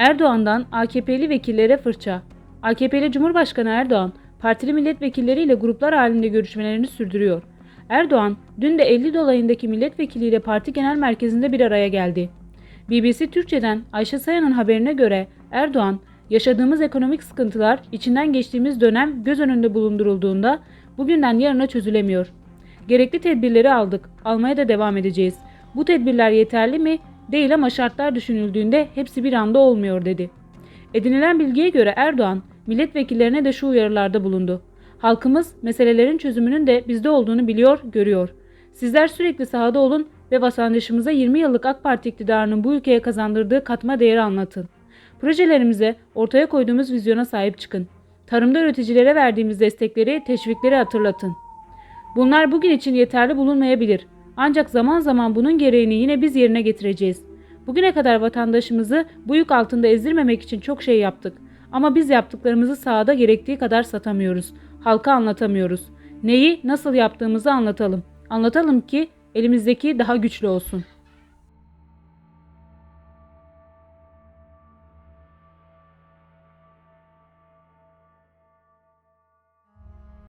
Erdoğan'dan AKP'li vekillere fırça. AKP'li Cumhurbaşkanı Erdoğan, partili milletvekilleriyle gruplar halinde görüşmelerini sürdürüyor. Erdoğan, dün de 50 dolayındaki milletvekiliyle parti genel merkezinde bir araya geldi. BBC Türkçe'den Ayşe Sayan'ın haberine göre Erdoğan, yaşadığımız ekonomik sıkıntılar içinden geçtiğimiz dönem göz önünde bulundurulduğunda bugünden yarına çözülemiyor. Gerekli tedbirleri aldık, almaya da devam edeceğiz. Bu tedbirler yeterli mi? Değil ama şartlar düşünüldüğünde hepsi bir anda olmuyor dedi. Edinilen bilgiye göre Erdoğan, milletvekillerine de şu uyarılarda bulundu. Halkımız meselelerin çözümünün de bizde olduğunu biliyor, görüyor. Sizler sürekli sahada olun ve vatandaşımıza 20 yıllık AK Parti iktidarının bu ülkeye kazandırdığı katma değeri anlatın. Projelerimize, ortaya koyduğumuz vizyona sahip çıkın. Tarımda üreticilere verdiğimiz destekleri, teşvikleri hatırlatın. Bunlar bugün için yeterli bulunmayabilir. Ancak zaman zaman bunun gereğini yine biz yerine getireceğiz. Bugüne kadar vatandaşımızı bu yük altında ezdirmemek için çok şey yaptık. Ama biz yaptıklarımızı sahada gerektiği kadar satamıyoruz. Halka anlatamıyoruz. Neyi, nasıl yaptığımızı anlatalım. Anlatalım ki elimizdeki daha güçlü olsun.